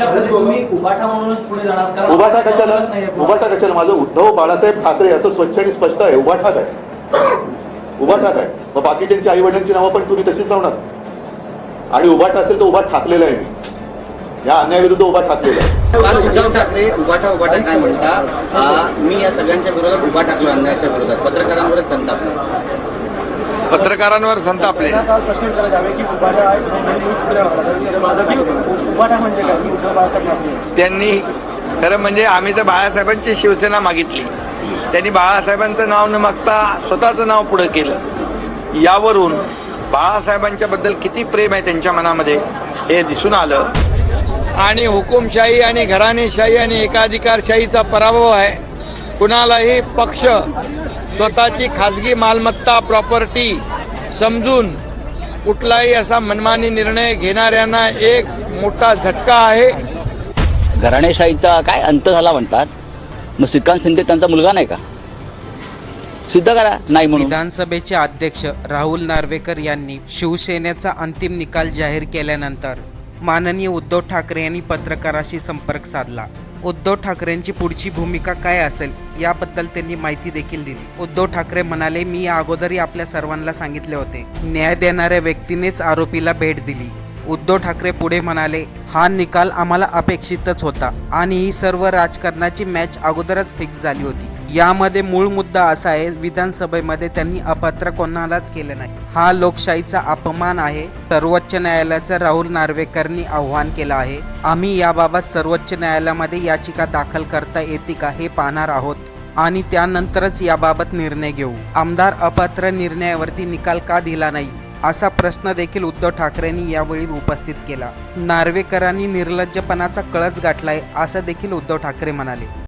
तुम्ही पुढे जाणार उभाटा कशाला. उभाटा कशाला? माझं उद्धव बाळासाहेब ठाकरे असं स्वच्छ आणि स्पष्ट आहे. उभाठा काय उभाठा काय मग बाकीच्यांची आई वडिलांची नावं पण तुम्ही तशीच लावणार. आणि उभाटा असेल तर उभा ठाकलेला आहे मी. या अन्यायाविरुद्ध उभा ठाकलेला आहे. उद्धव ठाकरे उभाटा उभाटा काय म्हणता? मी या सगळ्यांच्या विरोधात उभा टाकलो अन्यायाच्या विरोधात. पत्रकारांवरच संतापलं पत्रकारांवर संतापले त्यांना म्हणजे काय? मी उद्धव बाळासाहेब ठाकरे. त्यांनी खरं म्हणजे आम्ही तर बाळासाहेबांची शिवसेना मागितली. त्यांनी बाळासाहेबांचं नाव न मागता स्वतःचं नाव पुढं केलं. यावरून बाळासाहेबांच्या बद्दल किती प्रेम आहे त्यांच्या मनामध्ये हे दिसून आलं. आणि हुकुमशाही आणि घराणेशाही आणि एकाधिकारशाहीचा पराभव आहे. कुणालाही पक्ष स्वतःची खाजगी मालमत्ता प्रॉपर्टी समजून कुठलाही असा मनमानी निर्णय घेणाऱ्यांना एक मोठा झटका आहे. घराणेशाहीचा काय अंत झाला म्हणतात? मग श्रीकांत शिंदे त्यांचा मुलगा नाही का? सिद्ध करा नाही म्हणून. विधानसभेचे अध्यक्ष राहुल नार्वेकर यांनी शिवसेनेचा अंतिम निकाल जाहीर केल्यानंतर माननीय उद्धव ठाकरे यांनी पत्रकाराशी संपर्क साधला. उद्धव ठाकरेंची पुढची भूमिका काय असेल याबद्दल त्यांनी माहिती देखील दिली. उद्धव ठाकरे म्हणाले मी या अगोदरही आपल्या सर्वांना सांगितले होते. न्याय देणाऱ्या व्यक्तीनेच आरोपीला भेट दिली. उद्धव ठाकरे पुढे म्हणाले हा निकाल आम्हाला अपेक्षितच होता आणि ही सर्व राजकारणाची मॅच अगोदरच फिक्स झाली होती. यामध्ये मूळ मुद्दा असा आहे विधानसभेमध्ये त्यांनी अपात्र कोणालाच केलं नाही. हा लोकशाहीचा अपमान आहे. सर्वोच्च न्यायालयाचं राहुल नार्वेकरनी आव्हान केलं आहे. आम्ही याबाबत सर्वोच्च न्यायालयामध्ये याचिका दाखल करता येते का हे पाहणार आहोत आणि त्यानंतरच याबाबत निर्णय घेऊ. आमदार अपात्र निर्णयावरती निकाल का दिला नाही? असा प्रश्न देखील उद्धव ठाकरेंनी यावेळी उपस्थित केला. नार्वेकरांनी निर्लज्जपणाचा कळस गाठलाय असं देखील उद्धव ठाकरे म्हणाले.